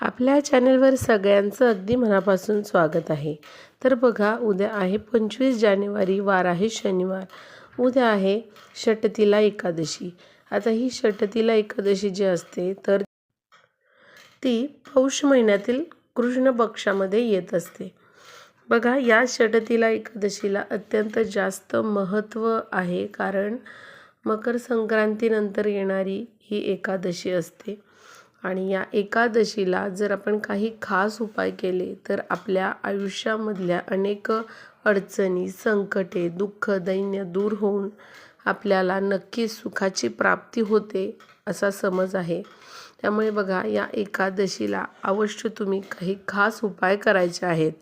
आपल्या चॅनलवर सगळ्यांचं अगदी मनापासून स्वागत आहे. तर बघा उद्या आहे पंचवीस जानेवारी वार आहे शनिवार. उद्या आहे षटतिला एकादशी. आता ही षटतिला एकादशी जी असते तर ती पौष महिन्यातील कृष्ण पक्षामध्ये येत असते. बघा या षटतीला एकादशीला अत्यंत जास्त महत्त्व आहे कारण मकर संक्रांतीनंतर येणारी ही एकादशी असते. आणि या एकादशीला जर आपण काही खास उपाय केले तर आपल्या आयुष्यामधल्या अनेक अडचणी संकटे दुःख दैन्य दूर होऊन आपल्याला नक्कीच सुखाची प्राप्ती होते असा समज आहे. त्यामुळे बघा या एकादशीला अवश्य तुम्ही काही खास उपाय करायचे आहेत.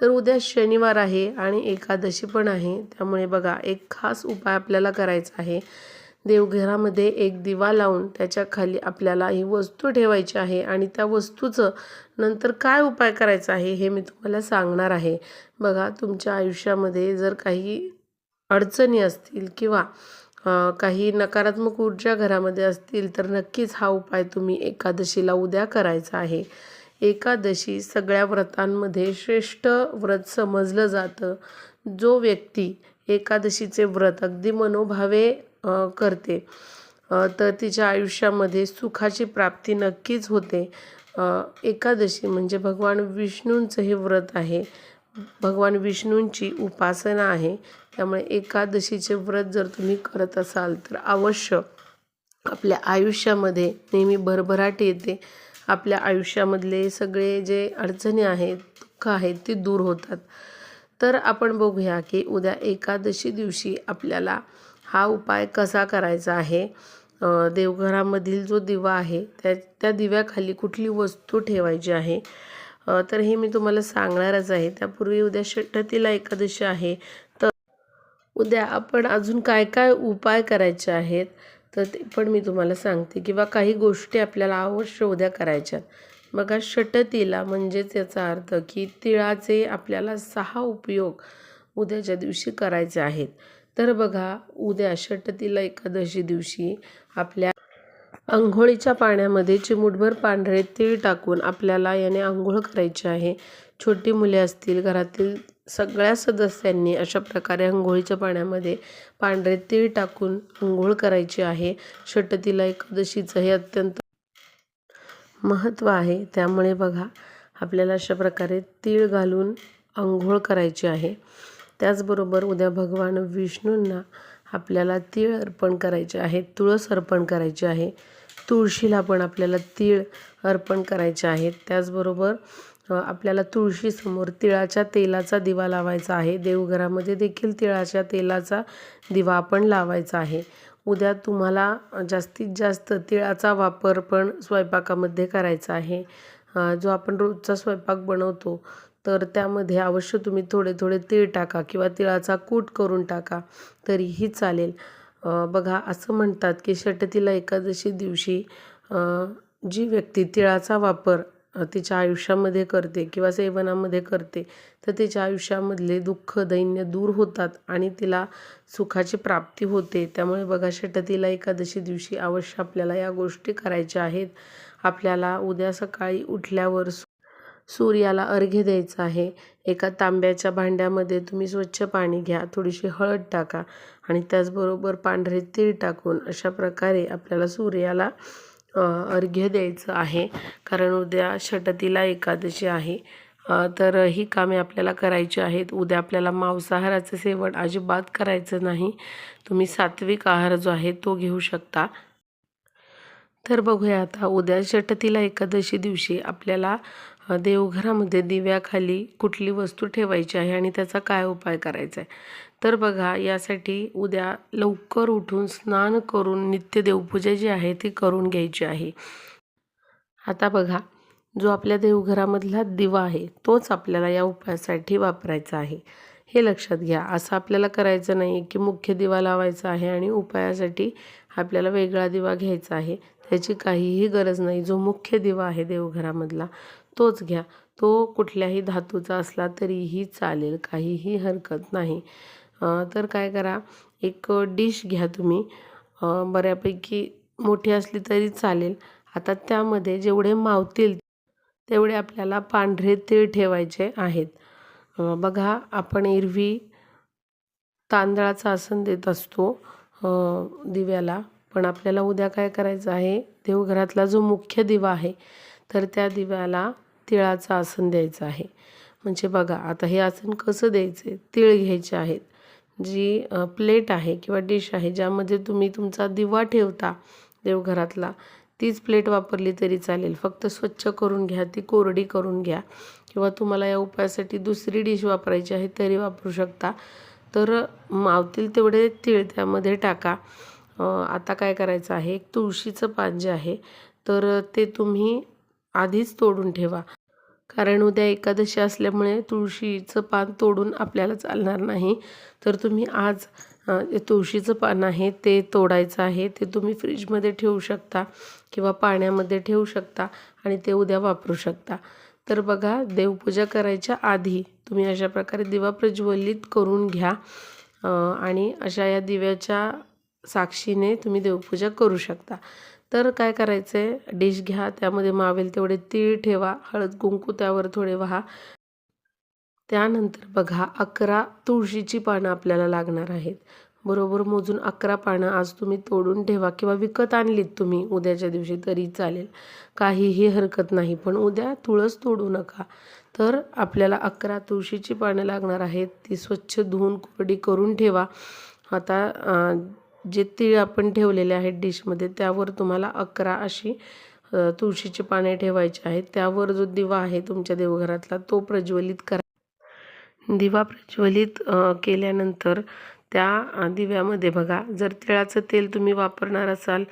तर उद्या शनिवार आहे आणि एकादशी पण आहे. त्यामुळे बघा एक खास उपाय आपल्याला करायचा आहे. देवघरामध्ये एक दिवा लावून त्याच्याखाली आपल्याला ही वस्तू ठेवायची आहे आणि त्या वस्तूचं नंतर काय उपाय करायचा आहे हे मी तुम्हाला सांगणार आहे. बघा तुमच्या आयुष्यामध्ये जर काही अडचणी असतील किंवा काही नकारात्मक ऊर्जा घरामध्ये असतील तर नक्कीच हा उपाय तुम्ही एकादशीला उद्या करायचा आहे. एकादशी सगळ्या व्रतांमध्ये श्रेष्ठ व्रत समजलं जातं. जो व्यक्ती एकादशीचे व्रत अगदी मनोभावे करते. तर तिच्या आयुष्यामध्ये सुखाची प्राप्ती नक्कीच होते. एकादशी म्हणजे भगवान विष्णूंचं हे व्रत आहे. भगवान विष्णूंची उपासना आहे. त्यामुळे एकादशीचे व्रत जर तुम्ही करत असाल तर अवश्य आपल्या आयुष्यामध्ये नेहमी भरभराट येते. आपल्या आयुष्यामधले सगळे जे अडचणी आहेत दुःख आहेत ती दूर होतात. तर आपण बघूया की उद्या एकादशी दिवशी आपल्याला हा उपाय कसा करायचा आहे? देवघरामधील जो दिवा आहे त्या त्या दिव्याखाली कुठली वस्तू ठेवायची आहे? तर हे मी तुम्हाला सांगणारच आहे. त्यापूर्वी उद्या षटतीला एकादशी आहे. तर उद्या आपण अजून काय काय उपाय करायचे आहेत? तर ते पण मी तुम्हाला सांगते. किंवा काही गोष्टी आपल्याला अवश्य उद्या करायच्यात बघा षटतीला म्हणजेच याचा अर्थ की तिळाचे आपल्याला सहा उपयोग उद्याच्या दिवशी करायचे आहेत. तर बघा उद्या षटतीला एकादशी दिवशी आपल्या आंघोळीच्या पाण्यामध्ये चिमूटभर पांढरे तीळ टाकून आपल्याला याने आंघोळ करायची आहे. छोटी मुले असतील घरातील सगळ्या सदस्यांनी अशा प्रकारे अंघोळीच्या पाण्यामध्ये पांढरे तीळ टाकून अंघोळ करायची आहे. षटतीला एकादशीचं हे अत्यंत महत्त्व आहे. त्यामुळे बघा आपल्याला अशा प्रकारे तीळ घालून आंघोळ करायची आहे. त्याचबरोबर उद्या भगवान विष्णूंना आपल्याला तीळ अर्पण करायचे आहे तुळस अर्पण करायची आहे तुळशीला पण आपल्याला तीळ अर्पण करायचे आहेत त्याचबरोबर आपल्याला तुळशीसमोर तिळाच्या तेलाचा दिवा लावायचा आहे. देवघरामध्ये देखील तिळाच्या तेलाचा दिवा आपण लावायचा आहे. उद्या तुम्हाला जास्तीत जास्त तिळाचा वापर पण स्वयंपाकामध्ये करायचा आहे. जो आपण रोजचा स्वयंपाक बनवतो तर त्यामध्ये अवश्य तुम्ही थोडे थोडे तीळ टाका किंवा तिळाचा कूट करून टाका तरीही चालेल. बघा असं म्हणतात की षटतीला एकादशी दिवशी जी व्यक्ती तिळाचा वापर तिच्या आयुष्यामध्ये करते किंवा सेवनामध्ये करते तर तिच्या आयुष्यामधले दुःख दैन्य दूर होतात आणि तिला सुखाची प्राप्ती होते. त्यामुळे बघा षटतीला एकादशी दिवशी अवश्य आपल्याला या गोष्टी करायच्या आहेत. आपल्याला उद्या सकाळी उठल्यावर सूर्याला अर्घ्य द्यायचं आहे. एका तांब्याच्या भांड्यामध्ये तुम्ही स्वच्छ पाणी घ्या थोडीशी हळद टाका आणि त्याचबरोबर पांढरे तीळ टाकून अशा प्रकारे आपल्याला सूर्याला अर्घ्य द्यायचं आहे. कारण उद्या षटतीला एकादशी आहे. तर ही कामे आपल्याला करायची आहेत. उद्या आपल्याला मांसाहाराचं सेवन अजिबात करायचं नाही. तुम्ही सात्विक आहार जो आहे तो घेऊ शकता. तर बघूया आता उद्या षटतीला एकादशी दिवशी आपल्याला देवघरामध्ये दिव्याखाली कुठली वस्तू ठेवायची आहे आणि त्याचा काय उपाय करायचा आहे? तर बघा यासाठी उद्या लवकर उठून स्नान करून नित्य देवपूजा जी आहे ती करून घ्यायची आहे. आता बघा जो आपल्या देवघरामधला दिवा आहे तोच आपल्याला या उपायासाठी वापरायचा आहे. हे लक्षात घ्या असं आपल्याला करायचं नाही की मुख्य दिवा लावायचा आहे आणि उपायासाठी आपल्याला वेगळा दिवा घ्यायचा आहे. त्याची काहीही गरज नाही. जो मुख्य दिवा आहे देवघरामधला तोच घ्या. तो कुठल्याही धातूचा असला तरीही चालेल काहीही हरकत नाही. तर काय करा एक डिश घ्या तुम्ही. बऱ्यापैकी मोठी असली तरी चालेल. आता त्यामध्ये जेवढे मावतील तेवढे आपल्याला पांढरे तीळ ठेवायचे आहेत. बघा आपण एरवी तांदळाचं आसन देत असतो दिव्याला. पण आपल्याला उद्या काय करायचं आहे? देवघरातला जो मुख्य दिवा आहे तर त्या दिव्याला तिळाचं आसन द्यायचं आहे. म्हणजे बघा आता हे आसन कसं द्यायचे? तिळ घ्यायचे आहेत. जी प्लेट आहे किंवा डिश आहे ज्यामध्ये तुम्ही तुमचा दिवा ठेवता देवघरातला तीच प्लेट वापरली तरी चालेल. फक्त स्वच्छ करून घ्या ती कोरडी करून घ्या. किंवा तुम्हाला या उपायासाठी दुसरी डिश वापरायची आहे तरी वापरू शकता. तर मावतील तेवढे तीळ त्यामध्ये टाका. आता काय करायचं आहे? एक तुळशीचं पान जे आहे तर ते तुम्ही आधीच तोडून ठेवा. कारण उद्या एकादशी असल्यामुळे तुळशीचं पान तोडून आपल्याला चालणार नाही. तर तुम्ही आज जे तुळशीचं पान आहे ते तोडायचं आहे ते तुम्ही फ्रीजमध्ये ठेवू शकता किंवा पाण्यामध्ये ठेवू शकता आणि ते उद्या वापरू शकता. तर बघा देवपूजा करायच्या आधी तुम्ही अशा प्रकारे दिवा प्रज्वलित करून घ्या आणि अशा या दिव्याच्या साक्षीने तुम्ही देवपूजा करू शकता. तर काय करायचं आहे डिश घ्या त्यामध्ये मावेल तेवढे तीळ ठेवा हळद कुंकू त्यावर थोडे व्हा. त्यानंतर बघा अकरा तुळशीची पानं आपल्याला लागणार आहेत. बरोबर मोजून अकरा पानं आज तुम्ही तोडून ठेवा किंवा विकत आणलीत तुम्ही उद्याच्या दिवशी तरी चालेल. काहीही हरकत नाही पण उद्या तुळस तोडू नका. तर आपल्याला अकरा तुळशीची पानं लागणार आहेत. ती स्वच्छ धुवून कोरडी करून ठेवा. आता जे तीळ आपण ठेवलेले आहेत डिशमध्ये त्यावर तुम्हाला अकरा अशी तुळशीची पाने ठेवायची आहेत. त्यावर जो दिवा आहे तुमच्या देवघरातला तो प्रज्वलित करा. दिवा प्रज्वलित केल्यानंतर त्या दिव्यामध्ये बघा जर तिळाचं तेल तुम्ही वापरणार असाल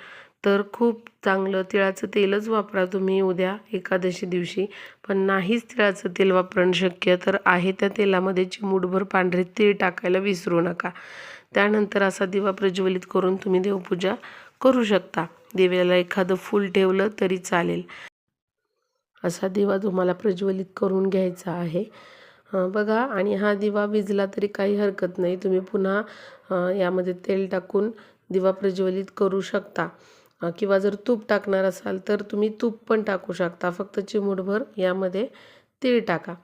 तर खूप चांगलं. तिळाचं तेलच वापरा तुम्ही उद्या एकादशी दिवशी. पण नाहीच तिळाचं तेल वापरणं शक्य तर आहे त्या तेलामध्ये चिमूटभर पांढरे तीळ टाकायला विसरू नका. त्यानंतर असा दिवा प्रज्वलित करून तुम्ही देवपूजा करू शकता. दिव्याला एखादं फूल ठेवलं तरी चालेल. असा दिवा तुम्हाला प्रज्वलित करून घ्यायचा आहे. बघा आणि हा दिवा विजला तरी काही हरकत नाही. तुम्ही पुन्हा यामध्ये तेल टाकून दिवा प्रज्वलित करू शकता. किंवा जर तूप टाकणार असाल तर तुम्ही तूप पण टाकू शकता. फक्त चिमूटभर यामध्ये तीळ टाका.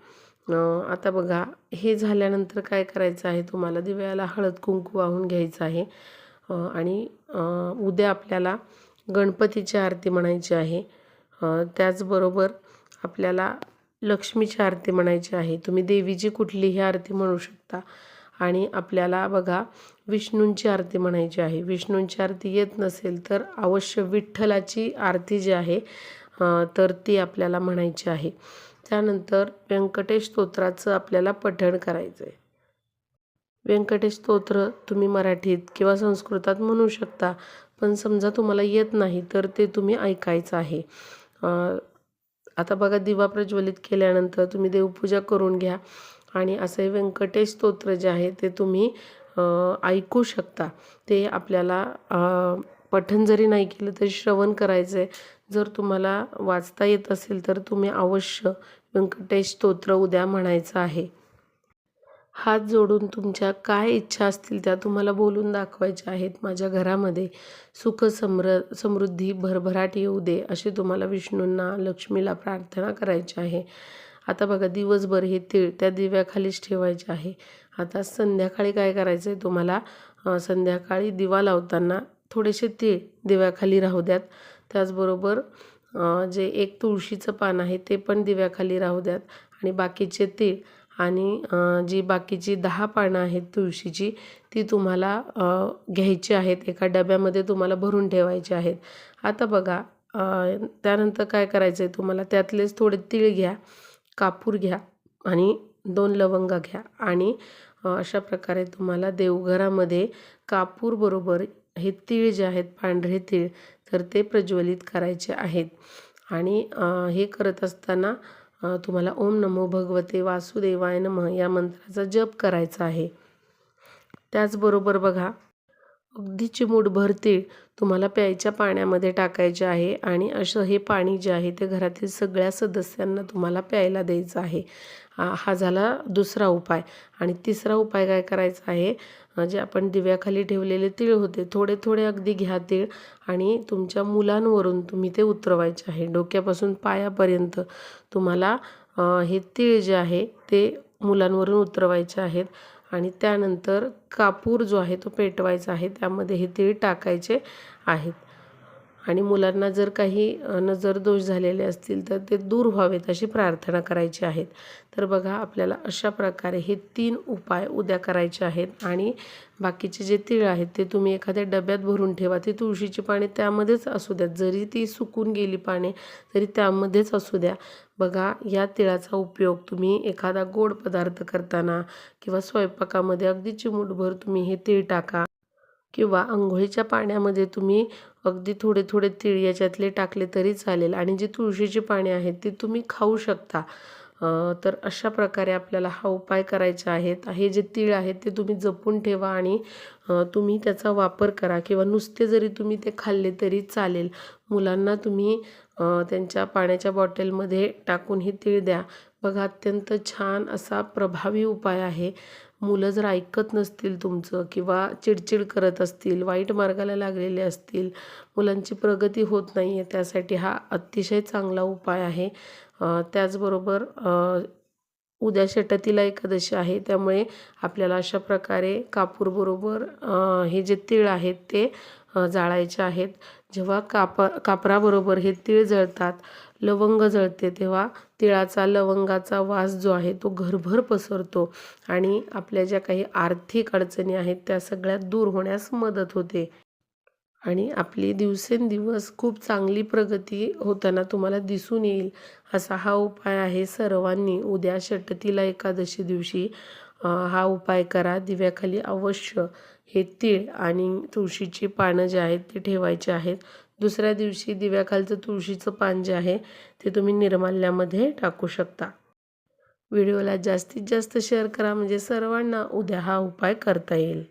आता बघा हे झाल्यानंतर काय करायचं आहे तुम्हाला? दिव्याला हळद कुंकू वाहून घ्यायचं आहे. आणि उद्या आपल्याला गणपतीची आरती म्हणायची आहे. त्याचबरोबर आपल्याला लक्ष्मीची आरती म्हणायची आहे. तुम्ही देवीची कुठलीही आरती म्हणू शकता. आणि आपल्याला बघा विष्णूंची आरती म्हणायची आहे. विष्णूंची आरती येत नसेल तर अवश्य विठ्ठलाची आरती जी आहे तर ती आपल्याला म्हणायची आहे. त्यानंतर व्यंकटेश स्तोत्राचं आपल्याला पठण करायचं आहे व्यंकटेश स्तोत्र तुम्ही मराठीत किंवा संस्कृतात म्हणू शकता पण समजा तुम्हाला येत नाही तर ते तुम्ही ऐकायचं आहे. आता बघा दिवा प्रज्वलित केल्यानंतर तुम्ही देवपूजा करून घ्या आणि असे व्यंकटेश स्तोत्र जे आहे ते तुम्ही ऐकू शकता. ते आपल्याला पठण जरी नाही केलं तरी श्रवण करायचं आहे जर तुम्हाला वाचता येत असेल तर तुम्ही अवश्य व्यंकटेश स्तोत्र उद्या म्हणायचं आहे. हात जोडून तुमच्या काय इच्छा असतील त्या तुम्हाला बोलून दाखवायच्या आहेत माझ्या घरामध्ये. सुख समृ समृद्धी भरभराट येऊ दे अशी तुम्हाला विष्णूंना लक्ष्मीला प्रार्थना करायची आहे. आता बघा दिवसभर हे तीळ त्या दिव्याखालीच ठेवायचे आहे. आता संध्याकाळी काय करायचं आहे तुम्हाला संध्याकाळी दिवा लावताना थोडेसे तीळ दिव्याखाली राहू द्यात. त्याचबरोबर जे एक तुळशीचं पान आहे ते पण दिव्याखाली राहू द्यात. आणि बाकीचे तीळ आणि जी बाकीची दहा पानं आहेत तुळशीची ती तुम्हाला घ्यायची आहेत. एका डब्यामध्ये तुम्हाला भरून ठेवायची आहेत. आता बघा त्यानंतर काय करायचं आहे तुम्हाला? त्यातलेच थोडे तीळ घ्या कापूर घ्या आणि दोन लवंगा घ्या. आणि अशा प्रकारे तुम्हाला देवघरामध्ये कापूरबरोबर हे तीळ जे आहेत पांढरे तीळ तर ते प्रज्वलित करायचे आहेत. आणि हे करत असताना तुम्हाला ओम नमो भगवते वासुदेवाय नमः या मंत्राचा जप करायचा आहे. त्याचबरोबर बघा अगदी चिमूटभर तीळ तुम्हाला प्यायच्या पाण्यामध्ये टाकायचे आहे आणि असं हे पाणी जे आहे ते घरातील सगळ्या सदस्यांना तुम्हाला प्यायला द्यायचं आहे. हा हा झाला दुसरा उपाय. आणि तिसरा उपाय काय करायचा आहे? जे आपण दिव्याखाली ठेवलेले तीळ होते थोडे थोडे अगदी घ्या तीळ आणि तुमच्या मुलांवरून तुम्ही ते उतरवायचे आहे. डोक्यापासून पायापर्यंत तुम्हाला हे तीळ जे आहे ते मुलांवरून उतरवायचे आहेत. आणि त्यानंतर कापूर जो आहे तो पेटवायचा आहे त्यामध्ये हे तीळ टाकायचे आहेत. आणि मुलांना जर काही नजर नजरदोष झालेले असतील तर ते दूर व्हावेत अशी प्रार्थना करायची आहेत. तर बघा आपल्याला अशा प्रकारे हे तीन उपाय उद्या करायचे आहेत आणि बाकीचे जे तीळ आहेत ते तुम्ही एखाद्या डब्यात भरून ठेवा. ती तुळशीची पाने त्यामध्येच असू द्यात जरी ती सुकून गेली पाने तरी त्यामध्येच असू द्या. बघा या तिळाचा उपयोग तुम्ही एखादा गोड पदार्थ करताना किंवा स्वयंपाकामध्ये अगदी चिमूटभर तुम्ही हे तीळ टाका. किंवा आंघोळीच्या पाण्यामध्ये तुम्ही अगदी थोडे थोडे तीळ याच्यातले टाकले तरी चालेल. आणि जी तुळशीची पाने आहेत ती तुम्ही खाऊ शकता. तर अशा प्रकारे आपल्याला हा उपाय करायचे आहेत हे जे तीळ आहेत ते तुम्ही जपून ठेवा आणि तुम्ही त्याचा वापर करा किंवा नुसते जरी तुम्ही ते खाल्ले तरी चालेल. मुलांना तुम्ही त्यांच्या पाण्याच्या बॉटलमध्ये टाकून हे तीळ द्या. बघा अत्यंत छान असा प्रभावी उपाय आहे. मुलं जर ऐकत नसतील तुमचं किंवा चिडचिड करत असतील वाईट मार्गाला लागलेले असतील मुलांची प्रगती होत नाही आहे त्यासाठी हा अतिशय चांगला उपाय आहे. त्याचबरोबर उद्या षटतीला एकादशी आहे त्यामुळे आपल्याला अशा प्रकारे कापूरबरोबर हे जे तीळ आहेत ते जाळायच्या जाळायचे आहेत. जेव्हा काप कापराबरोबर हे तीळ जळतात लवंग जळते तेव्हा तिळाचा लवंगाचा वास जो आहे तो घरभर पसरतो आणि आपल्या ज्या काही आर्थिक अडचणी आहेत त्या सगळ्या दूर होण्यास मदत होते. आणि आपली दिवसेंदिवस खूप चांगली प्रगती होताना तुम्हाला दिसून येईल असा हा उपाय आहे सर्वांनी उद्या षटतीला एकादशी दिवशी. हा उपाय करा दिव्याखाली अवश्य हे तीळ आणि तुळशीची पानं जे आहेत ते ठेवायचे आहेत. दुसऱ्या दिवशी दिव्याखालचं तुळशीचं पान जे आहे ते तुम्ही निर्माल्यामध्ये टाकू शकता. व्हिडिओला जास्तीत जास्त शेअर करा म्हणजे सर्वांना उद्या हा उपाय करता येईल.